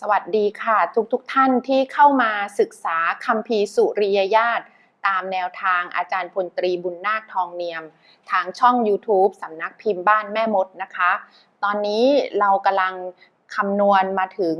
สวัสดีค่ะทุกๆทท่านที่เข้ามาศึกษาคำพีสุริยญาตตามแนวทางอาจารย์พลตรีบุญนาคทองเนียม ทางช่อง YouTube สำนักพิมพ์บ้านแม่มดนะคะ ตอนนี้เรากำลังคำนวณมาถึง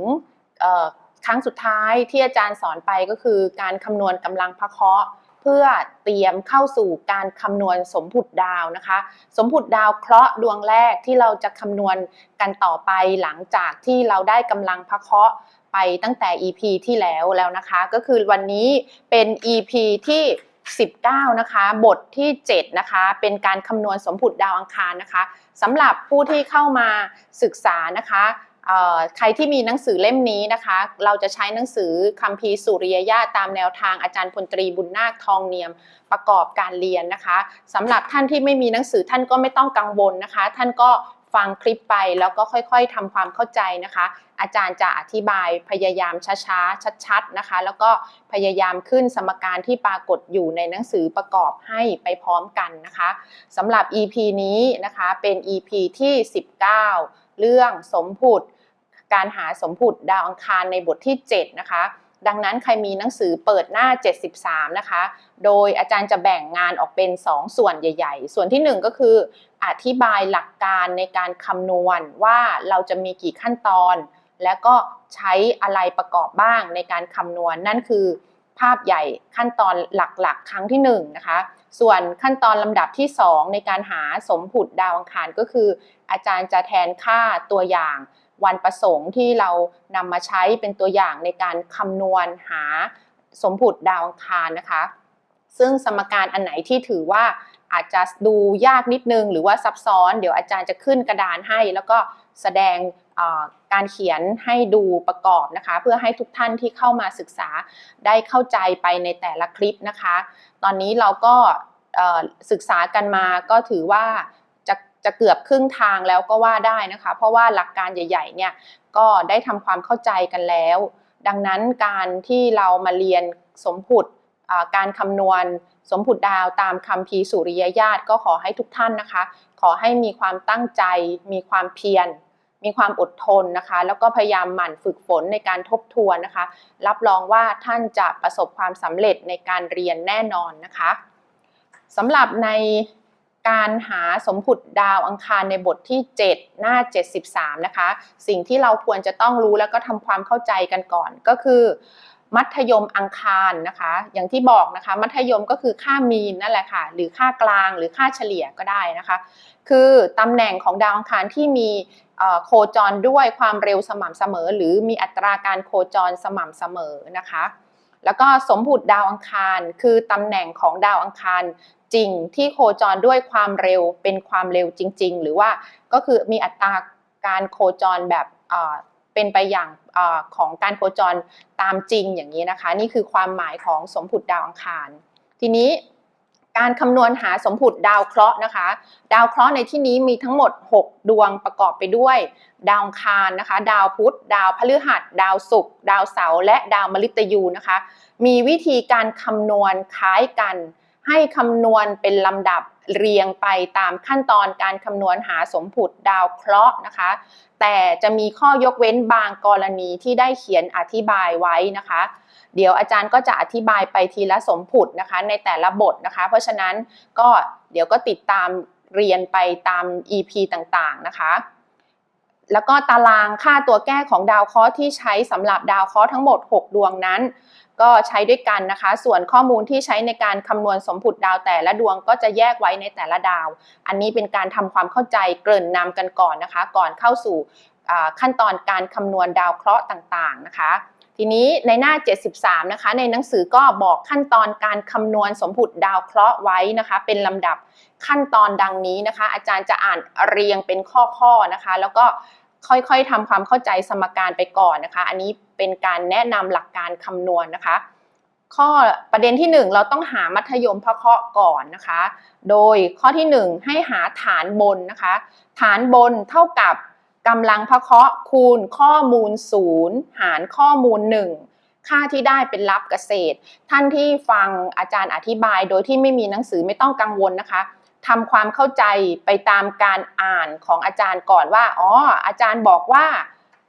ครั้งสุดท้ายที่อาจารย์สอนไปก็คือการคำนวณกำลังพระเคราะห์ เพื่อเตรียมเข้าสู่การคำนวณสมผุดดาวนะคะ สมผุดดาวเคราะห์ดวงแรกที่เราจะคำนวณกันต่อไปหลังจากที่เราได้กำลังพระเคราะห์ไปตั้งแต่ EP ที่แล้วแล้วนะคะ ก็คือวันนี้เป็น EP ที่19 นะคะ บทที่ 7 นะคะ เป็นการคำนวณสมผุดดาวอังคารนะคะสำหรับผู้ที่เข้ามาศึกษานะคะ ใครที่มีหนังสือเล่มนี้นะคะ เราจะใช้หนังสือคัมภีร์สุริยญาตามแนวทางอาจารย์พลตรีบุญนาคทองเนียมประกอบการเรียนนะคะสำหรับท่านที่ไม่มีหนังสือท่านก็ไม่ต้องกังวลนะคะ ท่านก็ฟังคลิปไปแล้วก็ค่อยๆทำความเข้าใจนะคะ อาจารย์จะอธิบายพยายามช้าๆ ชัดๆนะคะ แล้วก็พยายามขึ้นสมการที่ปรากฏอยู่ในหนังสือประกอบให้ไปพร้อมกันนะคะสำหรับ EP นี้นะคะเป็น EP ที่ 19 เรื่องสมผุด การหาสมผุดดาวอังคารในบทที่ 7 นะคะ ดังนั้นใครมีหนังสือเปิดหน้า 73 นะคะ โดยอาจารย์จะแบ่งงานออกเป็น 2 ส่วนใหญ่ ๆ ส่วนที่ 1 ก็คือ อธิบายหลักการในการคำนวณว่าเราจะมีกี่ขั้นตอน และก็ใช้อะไรประกอบบ้างในการคำนวณนั่นคือ ภาพใหญ่ขั้นตอนหลักๆ ครั้งที่1นนะคะ ส่วนขั้นตอนลำดับที่ 2 ในการหาสมผุดดาวอังคารก็คือ อาจารย์จะแทนค่าตัวอย่างวันประสงค์ที่เรานำมาใช้เป็นตัวอย่างในการคำนวณหาสมผุดดาวอังคารนะคะ ซึ่งสมการอันไหนที่ถือว่าอาจจะดูยากนิดนึง หรือว่าซับซ้อน เดี๋ยวอาจารย์จะขึ้นกระดานให้ แล้วก็ แสดงการเขียนให้ดูประกอบนะคะ เพื่อให้ทุกท่านที่เข้ามาศึกษาได้เข้าใจไปในแต่ละคลิปนะคะ ตอนนี้เราก็ศึกษากันมาก็ถือว่าจะเกือบครึ่งทางแล้วก็ว่าได้นะคะ เพราะว่าหลักการใหญ่ๆเนี่ยก็ได้ทำความเข้าใจกันแล้ว ดังนั้นการที่เรามาเรียนสมผุดการคำนวณสมผุดดาวตามคำพีสุริยญาติก็ขอให้ทุกท่านนะคะ ขอให้มีความตั้งใจมีความเพียร มีความอดทนนะคะ แล้วก็พยายามหมั่นฝึกฝนในการทบทวนนะคะ รับรองว่าท่านจะประสบความสำเร็จในการเรียนแน่นอนนะคะสำหรับในการหาสมผุดดาวอังคารในบทที่ 7 หน้า 73 นะคะ สิ่งที่เราควรจะต้องรู้แล้วก็ทำความเข้าใจกันก่อนก็คือ มัธยมอังคารนะคะ อย่างที่บอกนะคะ มัธยมก็คือค่ามีนนั่นแหละค่ะ หรือค่ากลางหรือค่าเฉลี่ยก็ได้นะคะ คือตำแหน่งของดาวอังคารที่มี โคจรด้วยความเร็วสม่ำเสมอ หรือมีอัตราการโคจรสม่ำเสมอนะคะ แล้วก็สมผุดดาวอังคาร คือตำแหน่งของดาวอังคารจริงที่โคจรด้วยความเร็วเป็นความเร็วจริง ๆ หรือว่าก็คือมีอัตราการโคจรแบบเป็นไปอย่างอของการโคจรตามจริงอย่างนี้นะคะ นี่คือความหมายของสมผุดดาวอังคาร ทีนี้ การคำนวณหาสมผุดดาวเคราะห์นะคะ ดาวเคราะห์ในที่นี้มีทั้งหมด 6 ดวงประกอบไปด้วย ดาวคารนะคะ ดาวพุธ ดาวพฤหัส ดาวศุกร์ดาวเสาร์และดาวมฤตยูนะคะ มีวิธีการคำนวณคล้ายกัน ให้คำนวณเป็นลำดับเรียงไปตามขั้นตอนการคำนวณหาสมผุดดาวเคราะห์นะคะ แต่จะมีข้อยกเว้นบางกรณีที่ได้เขียนอธิบายไว้นะคะ เดี๋ยวอาจารย์ก็จะอธิบายไปทีละสมผุดนะคะในแต่ละบทนะคะ เพราะฉะนั้นก็เดี๋ยวก็ติดตามเรียนไปตาม EP ต่างๆนะคะแล้วก็ตารางค่าตัวแก้ของดาวเคราะห์ที่ใช้สำหรับดาวเคราะห์ทั้งหมด 6 ดวงนั้น ก็ใช้ด้วยกันนะคะ ส่วนข้อมูลที่ใช้ในการคำนวณสมผุดดาวแต่ละดวงก็จะแยกไว้ในแต่ละดาว อันนี้เป็นการทำความเข้าใจเกริ่นนำกันก่อนนะคะ ก่อนเข้าสู่ขั้นตอนการคำนวณดาวเคราะห์ต่างๆนะคะ ทีนี้ในหน้า 73 นะคะ ในหนังสือก็บอกขั้นตอนการคำนวณสมผุดดาวเคราะห์ไว้นะคะ เป็นลำดับขั้นตอนดังนี้นะคะ อาจารย์จะอ่านเรียงเป็นข้อๆนะคะ แล้วก็ค่อยๆทำความเข้าใจสมการไปก่อนนะคะ อันนี้เป็นการแนะนำหลักการคำนวณนะคะ ข้อประเด็นที่ 1 เราต้องหามัธยมพระเคราะห์ก่อนนะคะ โดยข้อที่ 1 ให้หาฐานบนนะคะ ฐานบนเท่ากับ กำลังพะเคาะคูณข้อมูล 0 หารข้อมูล 1 ค่าที่ได้เป็นลับเกษตร ท่านที่ฟังอาจารย์อธิบายโดยที่ไม่มีหนังสือไม่ต้องกังวลนะคะทำความเข้าใจไปตามการอ่านของอาจารย์ก่อนว่าอ๋ออาจารย์บอกว่า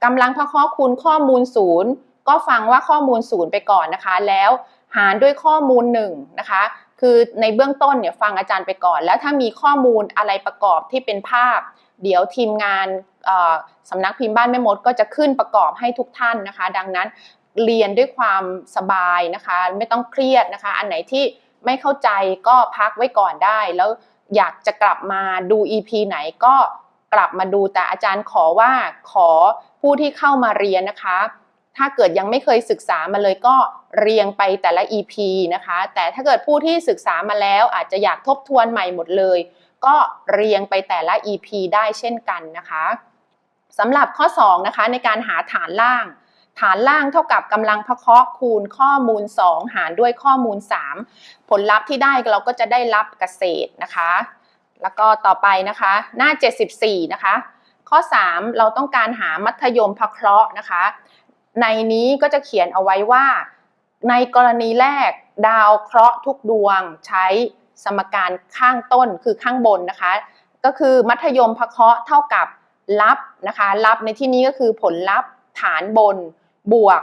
กำลังพะเคาะคูณข้อมูล 0 ก็ฟังว่าข้อมูล 0 ไปก่อนนะคะ แล้วหารด้วยข้อมูล 1 นะคะคือในเบื้องต้นเนี่ยฟังอาจารย์ไปก่อน แล้วถ้ามีข้อมูลอะไรประกอบที่เป็นภาพ เดี๋ยวทีมงานสำนักพิมพ์บ้านแม่มดก็จะขึ้นประกอบให้ทุกท่านนะคะ ดังนั้นเรียนด้วยความสบายนะคะ ไม่ต้องเครียดนะคะ อันไหนที่ไม่เข้าใจก็พักไว้ก่อนได้ แล้วอยากจะกลับมาดู EP ไหนก็กลับมาดูแต่อาจารย์ขอว่าขอผู้ที่เข้ามาเรียนนะคะ ถ้าเกิดยังไม่เคยศึกษามาเลยก็เรียงไปแต่ละ EP นะคะ แต่ถ้าเกิดผู้ที่ศึกษามาแล้วอาจจะอยากทบทวนใหม่หมดเลย ก็เรียงไปแต่ละ EP ได้เช่นกันนะคะสำหรับข้อ2นะคะในการหาฐานล่าง ฐานล่างเท่ากับกำลังพะเคาะคูณข้อมูล 2 หารด้วยข้อมูล 3 ผลลัพธ์ที่ได้เราก็จะได้รับเกษตรนะคะ แล้วก็ต่อไปนะคะหน้า 74 นะคะ ข้อ 3 เราต้องการหามัธยมพะเคราะห์นะคะ ในนี้ก็จะเขียนเอาไว้ว่า ในกรณีแรกดาวเคราะห์ทุกดวงใช้ สมการข้างต้นคือข้างบนนะคะ ก็คือมัธยมพะเคาะเท่ากับลับนะคะลับในที่นี้ก็คือผลลัพธ์ฐานบน บวก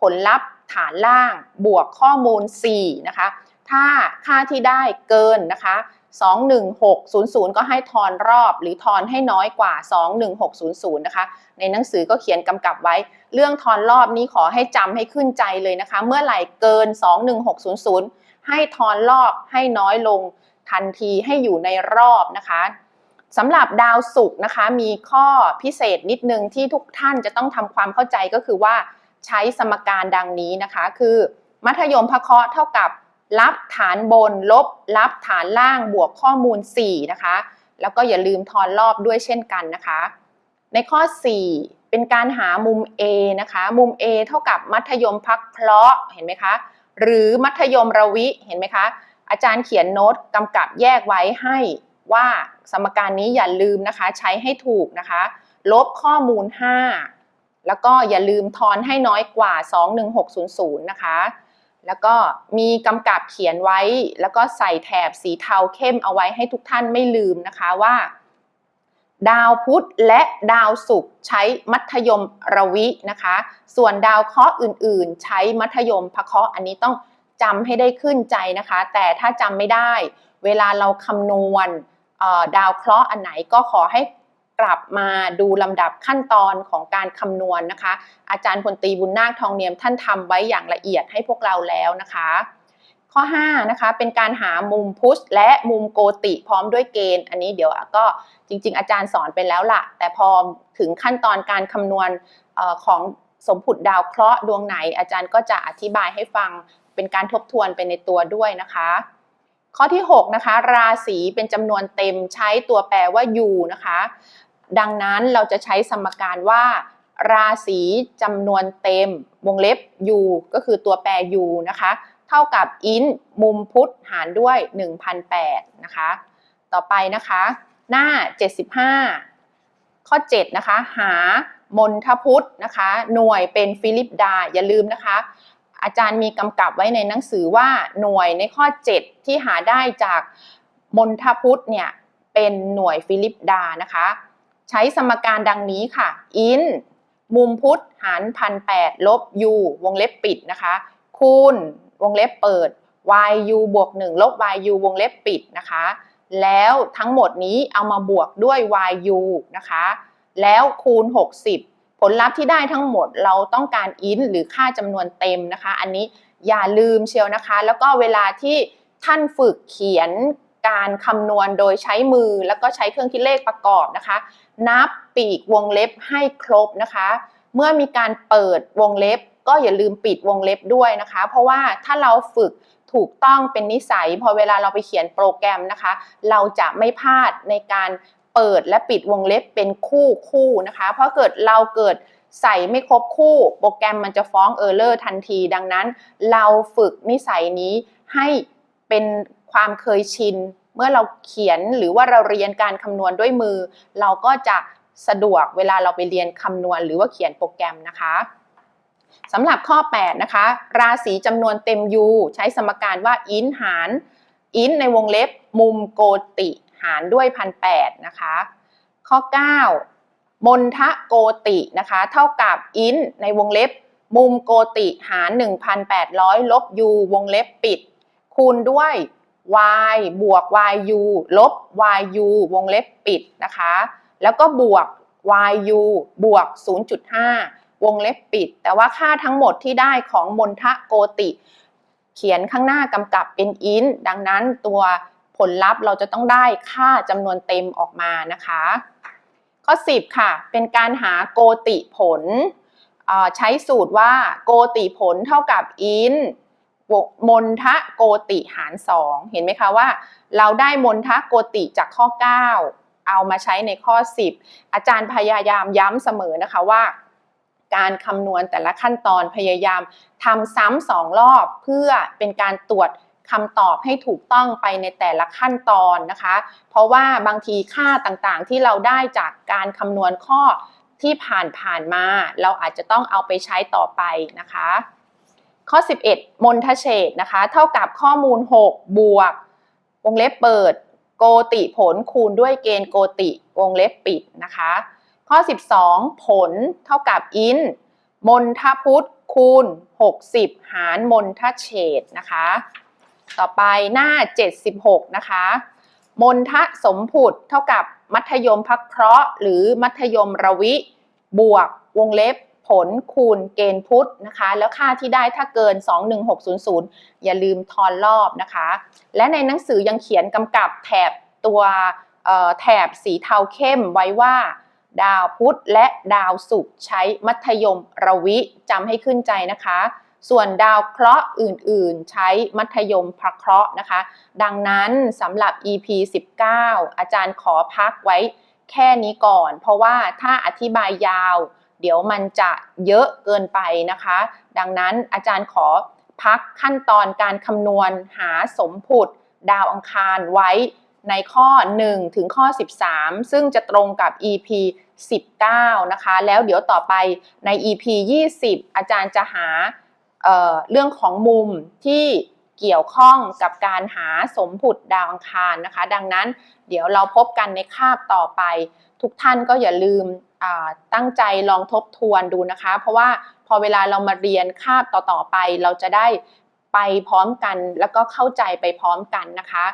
ผลลัพธ์ฐานล่าง บวกข้อมูล 4 นะคะ ถ้าค่าที่ได้เกินนะคะ21600 ก็ให้ทอนรอบหรือทอนให้น้อยกว่า 21600 นะคะ ในหนังสือก็เขียนกำกับไว้ เรื่องทอนรอบนี้ขอให้จำให้ขึ้นใจเลยนะคะ เมื่อไหร่เกิน 21600 ให้ทอนรอบให้น้อยลงทันทีให้อยู่ในรอบนะคะสำหรับดาวศุกร์นะคะ มีข้อพิเศษนิดนึงที่ทุกท่านจะต้องทำความเข้าใจก็คือว่าใช้สมการดังนี้นะคะ คือ มัธยมพเคราะห์เท่ากับรับฐานบน ลบรับฐานล่างบวกข้อมูล 4 นะคะ แล้วก็อย่าลืมทอนรอบด้วยเช่นกันนะคะ ในข้อ 4 เป็นการหามุม A นะคะ มุม A เท่ากับมัธยมพักเคราะห์เห็นไหมคะ หรือมัธยมระวิเห็นไหมคะ อาจารย์เขียนโน้ตกำกับแยกไว้ให้ว่าสมการนี้อย่าลืมนะคะ ใช้ให้ถูกนะคะ ลบข้อมูล 5 แล้วก็อย่าลืมทอนให้น้อยกว่า 21600 นะคะ แล้วก็มีกำกับเขียนไว้ แล้วก็ใส่แถบสีเทาเข้มเอาไว้ให้ทุกท่านไม่ลืมนะคะว่า ดาวพุธและดาวศุกร์ใช้มัธยมระวินะคะ ส่วนดาวเคราะห์อื่นๆ ใช้มัธยมพะเคราะห์อันนี้ต้องจำให้ได้ขึ้นใจนะคะ แต่ถ้าจำไม่ได้ เวลาเราคำนวณดาวเคราะห์อันไหนก็ขอให้กลับมาดูลำดับขั้นตอนของการคำนวณนนะคะ อาจารย์พลตีบุญนาคทองเนียมท่านทำไว้อย่างละเอียดให้พวกเราแล้วนะคะ ข้อ5นะคะเป็นการหามุมพุชและมุมโกติพร้อมด้วยเกณฑ์ อันนี้เดี๋ยวก็จริง ๆ อาจารย์สอนไปแล้วล่ะ แต่พอถึงขั้นตอนการคำนวณของสมผุดดาวเคราะห์ดวงไหน อาจารย์ก็จะอธิบายให้ฟังเป็นการทบทวนไปในตัวด้วยนะคะ ข้อที่ 6 นะคะ ราศีเป็นจำนวนเต็มใช้ตัวแปรว่า u นะคะ ดังนั้นเราจะใช้สมการว่าราศีจำนวนเต็มวงเล็บ u ก็คือตัวแปร u นะคะ เท่ากับ int มุมพุทธหารด้วย 1,008นะคะ ต่อไปนะคะ หน้า 75 ข้อ 7 นะคะ หามนทพุทธนะคะ หน่วยเป็นฟิลิปดา อย่าลืมนะคะ อาจารย์มีกำกับไว้ในหนังสือว่าหน่วยในข้อ 7 ที่หาได้จากมนทพุทธเนี่ย เป็นหน่วยฟิลิปดานะคะ ใช้สมการดังนี้ค่ะ in มุมพุทธหารพันแปดลบ u วงเล็บปิดนะคะ คูณ วงเล็บเปิด yu บวก1ลบ yu วงเล็บปิดนะคะ แล้วทั้งหมดนี้เอามาบวกด้วย yu นะคะ แล้วคูณ 60 ผลลัพธ์ที่ได้ทั้งหมดเราต้องการอินหรือค่าจำนวนเต็มนะคะ อันนี้อย่าลืมเชียวนะคะ แล้วก็เวลาที่ท่านฝึกเขียนการคำนวณโดยใช้มือแล้วก็ใช้เครื่องคิดเลขประกอบนะคะ นับปีกวงเล็บให้ครบนะคะ เมื่อมีการเปิดวงเล็บ ก็อย่าลืมปิดวงเล็บด้วยนะคะ เพราะว่าถ้าเราฝึกถูกต้องเป็นนิสัย พอเวลาเราไปเขียนโปรแกรมนะคะ เราจะไม่พลาดในการเปิดและปิดวงเล็บเป็นคู่คู่นะคะ เพราะเกิดเราเกิดใส่ไม่ครบคู่โปรแกรมมันจะฟ้องเออร์เลอร์ทันที ดังนั้น เราฝึกนิสัยนี้ให้เป็นความเคยชิน เมื่อเราเขียนหรือว่าเราเรียนการคำนวณด้วยมือ เราก็จะสะดวกเวลาเราไปเรียนคำนวณหรือว่าเขียนโปรแกรมนะคะ สำหรับข้อ 8 นะคะ ราศีจำนวนเต็ม u ใช้สมการว่า int หาร int ในวงเล็บมุมโกติหารด้วยพันแนะคะ ข้อ 9 มนทะโกตินะคะ เท่ากับ int ในวงเล็บมุมโกติหาร 1,800 ลบ u วงเล็บปิด คูณด้วย y บวก yu ลบ yu วงเล็บปิดนะคะ แล้วก็บวก yu บวก 0.5 วงเล็บปิด แต่ว่าค่าทั้งหมดที่ได้ของมนทะโกติ เขียนข้างหน้ากำกับเป็น int ดังนั้นตัวผลลัพธ์เราจะต้องได้ค่าจำนวนเต็มออกมานะคะ ข้อ 10 ค่ะ เป็นการหาโกติผล ใช้สูตรว่าโกติผลเท่ากับ int มนทะโกติหาร 2 เห็นไหมคะว่า เราได้มนทะโกติจากข้อ 9 เอามาใช้ในข้อ 10 อาจารย์พยายามย้ำเสมอนะคะว่า การคำนวณแต่ละขั้นตอนพยายามทำซ้ำสองรอบเพื่อเป็นการตรวจคำตอบให้ถูกต้องไปในแต่ละขั้นตอนนะคะ เพราะว่าบางทีค่าต่างๆที่เราได้จากการคำนวณข้อที่ผ่านผ่านมา เราอาจจะต้องเอาไปใช้ต่อไปนะคะ ข้อ 11 มนทเฉดนะคะ เท่ากับข้อมูล 6 บวก วงเล็บเปิด โกติผลคูณด้วยเกณฑ์โกติ วงเล็บปิดนะคะ ข้อ 12 ผลเท่ากับอินมนทพุทธคูณ 60 หารมนทเฉดนะคะ ต่อไปหน้า 76 นะคะ มนทสมผุดเท่ากับมัธยมพักเคราะห์ หรือมัธยมระวิ บวกวงเล็บผลคูณเกณฑ์พุทธนะคะ แล้วค่าที่ได้ถ้าเกิน 21600 อย่าลืมทอนรอบนะคะ และในหนังสือยังเขียนกำกับแถบตัวแถบสีเทาเข้มไว้ว่า ดาวพุธและดาวศุกร์ใช้มัธยมระวิจำให้ขึ้นใจนะคะ ส่วนดาวเคราะห์อื่น ๆ ใช้มัธยมพระเคราะห์นะคะ ดังนั้นสำหรับ EP 19 อาจารย์ขอพักไว้แค่นี้ก่อน เพราะว่าถ้าอธิบายยาว เดี๋ยวมันจะเยอะเกินไปนะคะ ดังนั้นอาจารย์ขอพักขั้นตอนการคำนวณหาสมผุดดาวอังคารไว้ ในข้อ 1 ถึงข้อ 13 ซึ่งจะตรงกับ EP 19 นะคะ แล้วเดี๋ยวต่อไปใน EP 20 อาจารย์จะหาเเรื่องของมุมที่เกี่ยวข้องกับการหาสมผุดดาวอังคารนะคะ ดังนั้นเดี๋ยวเราพบกันในคาบต่อไป ทุกท่านก็อย่าลืมตั้งใจลองทบทวนดูนะคะ เพราะว่าพอเวลาเรามาเรียนคาบต่อๆไป เราจะได้ไปพร้อมกันแล้วก็เข้าใจไปพร้อมกันนะคะ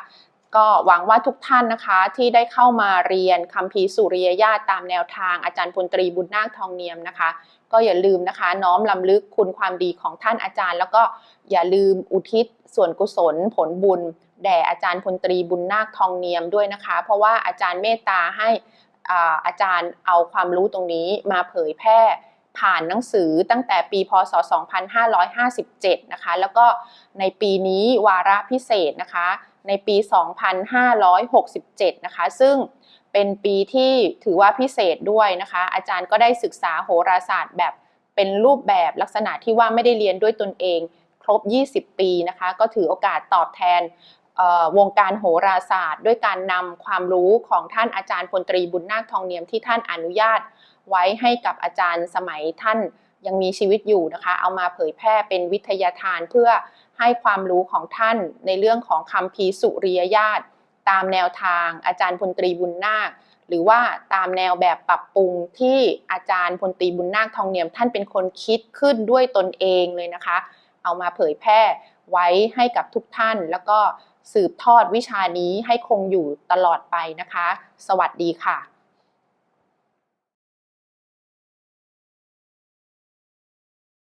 ก็หวังว่าทุกท่านนะคะที่ได้เข้ามาเรียนคำพีสุริยญาตตามแนวทางอาจารย์พลตรีบุญนาคทองเนียมนะคะ ก็อย่าลืมนะคะ น้อมลำลึกคุณความดีของท่านอาจารย์ แล้วก็อย่าลืมอุทิศส่วนกุศลผลบุญ แด่อาจารย์พลตรีบุญนาคทองเนียมด้วยนะคะ เพราะว่าอาจารย์เมตตาให้อาจารย์เอาความรู้ตรงนี้มาเผยแพร่ ผ่านหนังสือตั้งแต่ปีพศ 2557 นะคะ แล้วก็ในปีนี้วาระพิเศษนะคะ ในปี 2567 นะคะ ซึ่งเป็นปีที่ถือว่าพิเศษด้วยนะคะ อาจารย์ก็ได้ศึกษาโหราศาสตร์แบบเป็นรูปแบบลักษณะที่ว่าไม่ได้เรียนด้วยตนเอง ครบ 20 ปีนะคะ ก็ถือโอกาสตอบแทนวงการโหราศาสตร์ ด้วยการนำความรู้ของท่านอาจารย์พลตรีบุญนาคทองเนียมที่ท่านอนุญาต ไว้ให้กับอาจารย์สมัยท่านยังมีชีวิตอยู่นะคะ เอามาเผยแพร่เป็นวิทยาทานเพื่อให้ความรู้ของท่านในเรื่องของคำพีสุริยญาติ ตามแนวทางอาจารย์พลตรีบุญนาค หรือว่าตามแนวแบบปรับปรุงที่อาจารย์พลตรีบุญนาคทองเนียม ท่านเป็นคนคิดขึ้นด้วยตนเองเลยนะคะ เอามาเผยแพร่ไว้ให้กับทุกท่าน แล้วก็สืบทอดวิชานี้ให้คงอยู่ตลอดไปนะคะ สวัสดีค่ะ